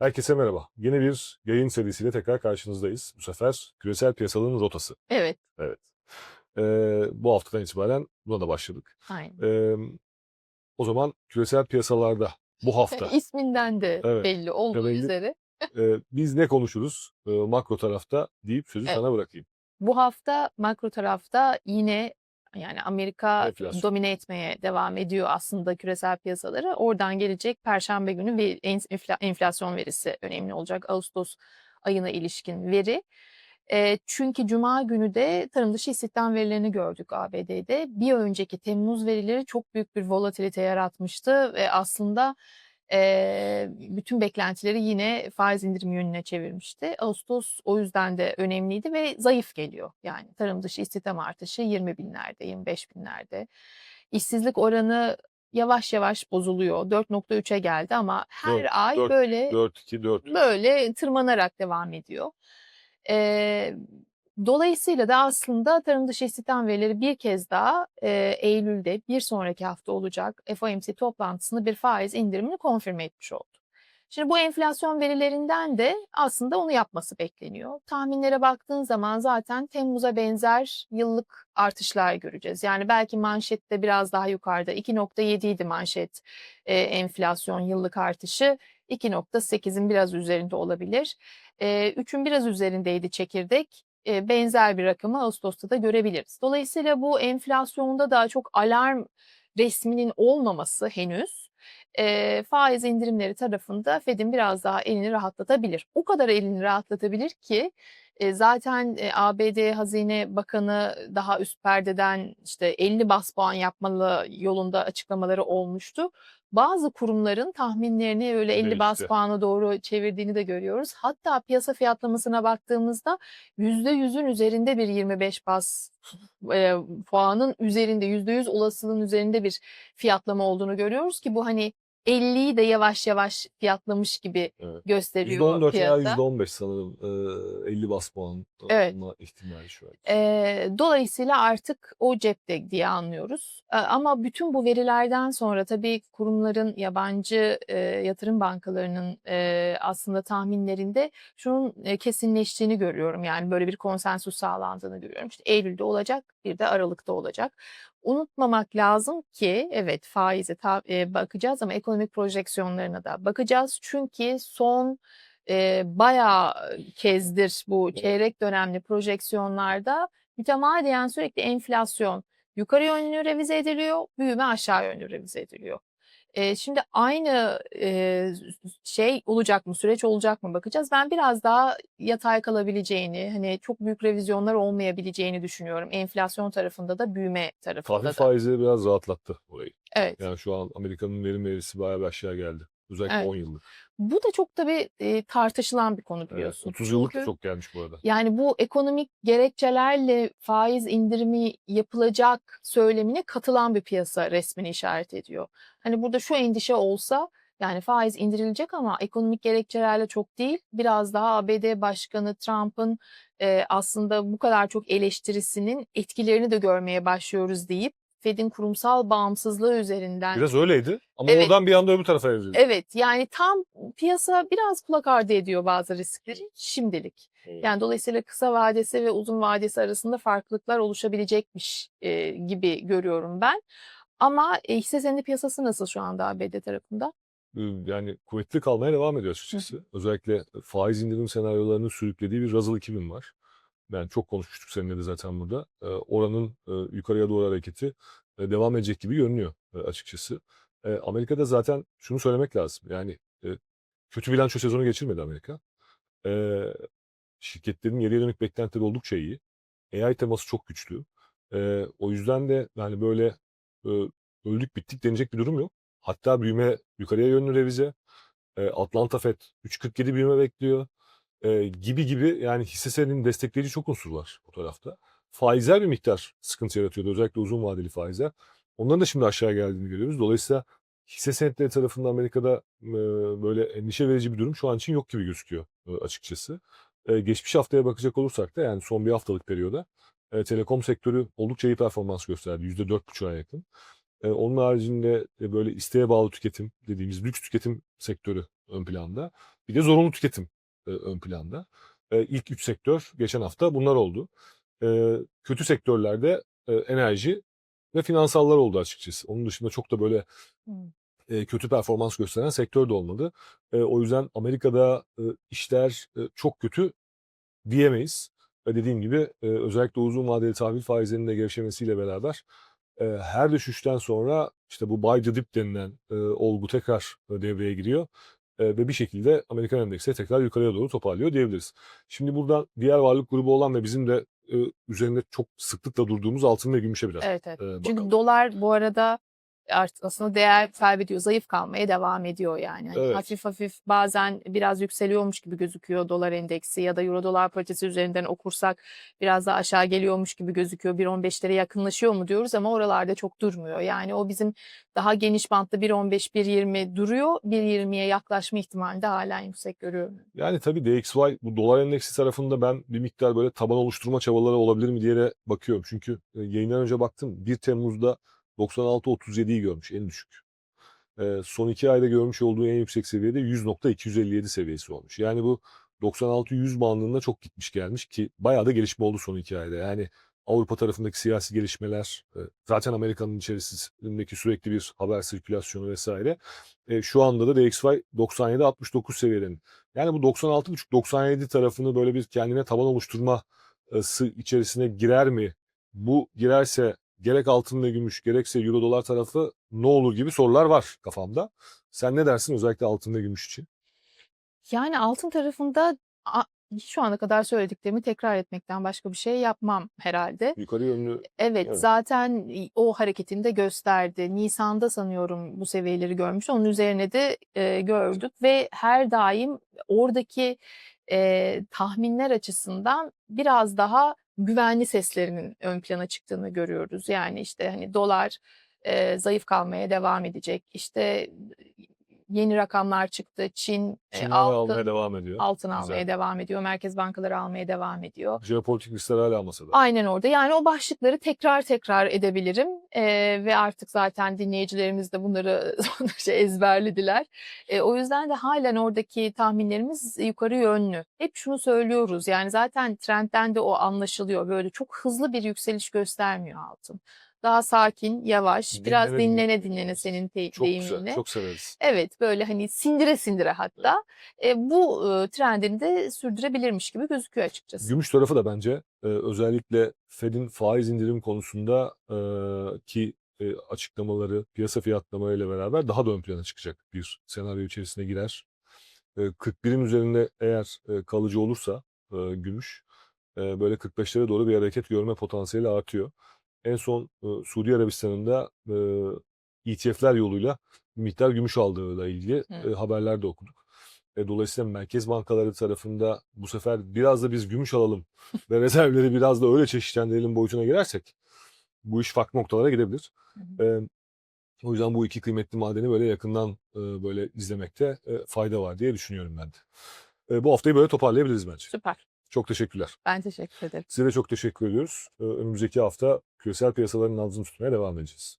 Herkese merhaba. Yeni bir yayın serisiyle tekrar karşınızdayız. Bu sefer küresel piyasaların rotası. Evet, Evet. Ee, bu haftadan itibaren buna da başladık. aynen. Ee, o zaman küresel piyasalarda bu hafta İsminden de Evet, belli olduğu belli. üzere. e, biz ne konuşuruz e, makro tarafta deyip sözü Evet. sana bırakayım. Bu hafta makro tarafta yine yani Amerika Enflasyon. domine etmeye devam ediyor aslında küresel piyasaları. Oradan gelecek Perşembe günü bir enfla- enflasyon verisi önemli olacak. Ağustos ayına ilişkin veri. E, çünkü Cuma günü de tarım dışı istihdam verilerini gördük ABD'de. Bir önceki Temmuz verileri çok büyük bir volatilite yaratmıştı ve aslında e, bütün beklentileri yine faiz indirim yönüne çevirmişti. Ağustos o yüzden de önemliydi ve zayıf geliyor. Yani tarım dışı istihdam artışı 20 binlerde, 25 binlerde. İşsizlik oranı yavaş yavaş bozuluyor. 4.3'e geldi ama her Dört- ay dört- böyle 4-2-4. böyle tırmanarak devam ediyor. Ee, dolayısıyla da aslında tarım dışı istihdam verileri bir kez daha e, Eylül'de bir sonraki hafta olacak FOMC toplantısında bir faiz indirimini konfirme etmiş oldu. Şimdi bu enflasyon verilerinden de aslında onu yapması bekleniyor. Tahminlere baktığın zaman zaten Temmuz'a benzer yıllık artışlar göreceğiz. Yani belki manşette biraz daha yukarıda 2.7 idi manşet e, enflasyon yıllık artışı 2.8'in biraz üzerinde olabilir. E, 3'ün biraz üzerindeydi çekirdek. Benzer bir rakamı Ağustos'ta da görebiliriz. Dolayısıyla bu enflasyonda da çok alarm resminin olmaması henüz e, faiz indirimleri tarafında Fed'in biraz daha elini rahatlatabilir. O kadar elini rahatlatabilir ki e, zaten e, ABD Hazine Bakanı daha üst perdeden işte 50 bas puan yapmalı yolunda açıklamaları olmuştu. Bazı kurumların tahminlerini öyle 50 bas puana doğru çevirdiğini de görüyoruz. Hatta piyasa fiyatlamasına baktığımızda %100'ün üzerinde bir 25 bas e, puanın üzerinde %100 olasılığın üzerinde bir fiyatlama olduğunu görüyoruz ki bu hani 50'yi de yavaş yavaş fiyatlamış gibi Evet. gösteriyor %14 veya piyasa. %15 sanırım e, 50 bas puan Evet. ihtimali şu an. Eee, dolayısıyla artık o cepte diye anlıyoruz. Eee, ama bütün bu verilerden sonra tabii kurumların, yabancı eee, yatırım bankalarının eee, aslında tahminlerinde şunun eee, kesinleştiğini görüyorum. Yani böyle bir konsensus sağlandığını görüyorum. İşte Eylül'de olacak, bir de Aralık'ta olacak. Unutmamak lazım ki evet faize eee, bakacağız ama ekonomik projeksiyonlarına da bakacağız. Çünkü son eee, bayağı kezdir bu çeyrek dönemli projeksiyonlarda mütemadiyen sürekli enflasyon yukarı yönlü revize ediliyor, büyüme aşağı yönlü revize ediliyor. Eee, şimdi aynı eee, şey olacak mı, süreç olacak mı bakacağız. Ben biraz daha yatay kalabileceğini, hani çok büyük revizyonlar olmayabileceğini düşünüyorum. Enflasyon tarafında da büyüme tarafında Tahvil da. faizleri biraz rahatlattı orayı. Evet. Yani şu an Amerika'nın verim verisi bayağı bir aşağı geldi. Özellikle Evet. 10 yıllık. Bu da çok tabii eee, tartışılan bir konu Evet, biliyorsun. 30 yıllık Çünkü- çok gelmiş bu arada. Yani bu ekonomik gerekçelerle faiz indirimi yapılacak söylemine katılan bir piyasa resmini işaret ediyor. Hani burada şu endişe olsa yani faiz indirilecek ama ekonomik gerekçelerle çok değil. Biraz daha ABD Başkanı Trump'ın e, aslında bu kadar çok eleştirisinin etkilerini de görmeye başlıyoruz deyip Fed'in kurumsal bağımsızlığı üzerinden Biraz öyleydi ama Evet. oradan bir anda öbür tarafa evrildi. Evet yani tam piyasa biraz kulak ardı ediyor bazı riskleri şimdilik. Yani dolayısıyla kısa vadesi ve uzun vadesi arasında farklılıklar oluşabilecekmiş e, gibi görüyorum ben. Ama e, hisse senedi piyasası nasıl şu anda ABD tarafında? Yani kuvvetli kalmaya devam ediyor açıkçası. Özellikle faiz indirim senaryolarının sürüklediği bir Russell 2000 var. Yani çok konuşmuştuk seninle de zaten burada. Ee, oranın e, yukarıya doğru hareketi e, devam edecek gibi görünüyor e, açıkçası. E, Amerika'da zaten şunu söylemek lazım. Yani e, kötü bilanço sezonu geçirmedi Amerika. E, şirketlerin geriye dönük beklentileri oldukça iyi. AI teması çok güçlü. E, o yüzden de yani böyle e, öldük bittik denecek bir durum yok. Hatta büyüme yukarıya yönlü revize. E, Atlanta Fed 3.47 büyüme bekliyor. E, gibi gibi yani hisse senedinin destekleyici çok unsur var o tarafta. Faizler bir miktar sıkıntı yaratıyordu. Özellikle uzun vadeli faizler. Onların da şimdi aşağı geldiğini görüyoruz. Dolayısıyla hisse senetleri tarafında Amerika'da e, böyle endişe verici bir durum şu an için yok gibi gözüküyor e, açıkçası. E, geçmiş haftaya bakacak olursak da yani son bir haftalık periyoda e, telekom sektörü oldukça iyi performans gösterdi. %4.5'a yakın. E, onun haricinde e, böyle isteğe bağlı tüketim dediğimiz lüks tüketim sektörü ön planda. Bir de zorunlu tüketim e, ön planda. E, ilk üç sektör geçen hafta bunlar oldu. E, kötü sektörlerde e, enerji ve finansallar oldu açıkçası. Onun dışında çok da böyle e, kötü performans gösteren sektör de olmadı. E, o yüzden Amerika'da e, işler e, çok kötü diyemeyiz. Dediğim gibi e, özellikle uzun vadeli tahvil faizlerinin de gevşemesiyle beraber e, her düşüşten sonra işte bu buy the dip denilen e, olgu tekrar e, devreye giriyor. E, ve bir şekilde Amerikan endeksi tekrar yukarıya doğru toparlıyor diyebiliriz. Şimdi buradan diğer varlık grubu olan ve bizim de e, üzerinde çok sıklıkla durduğumuz altın ve gümüşe biraz Evet, evet. e, bakalım. Çünkü dolar bu arada artık aslında değer kaybediyor, zayıf kalmaya devam ediyor yani. Hani Evet. hafif hafif bazen biraz yükseliyormuş gibi gözüküyor dolar endeksi ya da euro dolar paritesi üzerinden okursak biraz daha aşağı geliyormuş gibi gözüküyor. 1.15'lere yakınlaşıyor mu diyoruz ama oralarda çok durmuyor. Yani o bizim daha geniş bantta 1.15 1.20 duruyor. 1.20'ye yaklaşma ihtimali de halen yüksek görüyorum. Yani tabii DXY bu dolar endeksi tarafında ben bir miktar böyle taban oluşturma çabaları olabilir mi diye de bakıyorum. Çünkü e, yayından önce baktım 1 Temmuz'da 96.37'yi görmüş en düşük. E, son iki ayda görmüş olduğu en yüksek seviyede 100.257 seviyesi olmuş. Yani bu 96-100 bandında çok gitmiş gelmiş ki bayağı da gelişme oldu son iki ayda. Yani Avrupa tarafındaki siyasi gelişmeler, e, zaten Amerika'nın içerisindeki sürekli bir haber sirkülasyonu vesaire. E, şu anda da DXY 97-69 seviyelerin. Yani bu 96.5-97 tarafını böyle bir kendine taban oluşturması içerisine girer mi? Bu girerse gerek altın ve gümüş gerekse euro dolar tarafı ne olur gibi sorular var kafamda. Sen ne dersin özellikle altın ve gümüş için? Yani altın tarafında şu ana kadar söylediklerimi tekrar etmekten başka bir şey yapmam herhalde. Yukarı yönlü Evet, Evet. zaten o hareketini de gösterdi. Nisan'da sanıyorum bu seviyeleri görmüş. Onun üzerine de, eee, gördük ve her daim oradaki, eee, tahminler açısından biraz daha güvenli seslerinin ön plana çıktığını görüyoruz. Yani, işte, hani, dolar, eee, zayıf kalmaya devam edecek. İşte, yeni rakamlar çıktı. Çin, Çin hala almaya altın devam ediyor. altın Güzel. almaya devam ediyor. Merkez bankaları almaya devam ediyor. Jeopolitik riskler hala masada. Aynen orada. Yani o başlıkları tekrar tekrar edebilirim, eee, ve artık zaten dinleyicilerimiz de bunları derece ezberlediler. Eee, o yüzden de hâlen oradaki tahminlerimiz yukarı yönlü. Hep şunu söylüyoruz, yani zaten trendten de o anlaşılıyor. Böyle çok hızlı bir yükseliş göstermiyor altın. Daha sakin, yavaş, biraz Dinlene dinlene. dinlene dinlene senin te Çok güzel, deyiminle. çok severiz. Evet, böyle, hani, sindire sindire hatta, eee, bu, ııı, trendini de sürdürebilirmiş gibi gözüküyor açıkçası. Gümüş tarafı da bence e, özellikle Fed'in faiz indirim konusunda e, ki e, açıklamaları piyasa fiyatlamalarıyla beraber daha da ön plana çıkacak bir senaryo içerisine girer. E, 41'in üzerinde eğer e, kalıcı olursa e, gümüş e, böyle 45'lere doğru bir hareket görme potansiyeli artıyor. En son e, Suudi Arabistan'ında e, ETF'ler yoluyla miktar gümüş aldığıyla ilgili e, haberler de okuduk. E, dolayısıyla merkez bankaları tarafında bu sefer biraz da biz gümüş alalım ve rezervleri biraz da öyle çeşitlendirelim boyutuna girersek bu iş farklı noktalara gidebilir. Hı hı. E, o yüzden bu iki kıymetli madeni böyle yakından e, böyle izlemekte e, fayda var diye düşünüyorum ben de. E, bu haftayı böyle toparlayabiliriz bence. Süper. Çok teşekkürler. Ben teşekkür ederim. Size de çok teşekkür ediyoruz. Önümüzdeki hafta küresel piyasaların nabzını tutmaya devam edeceğiz.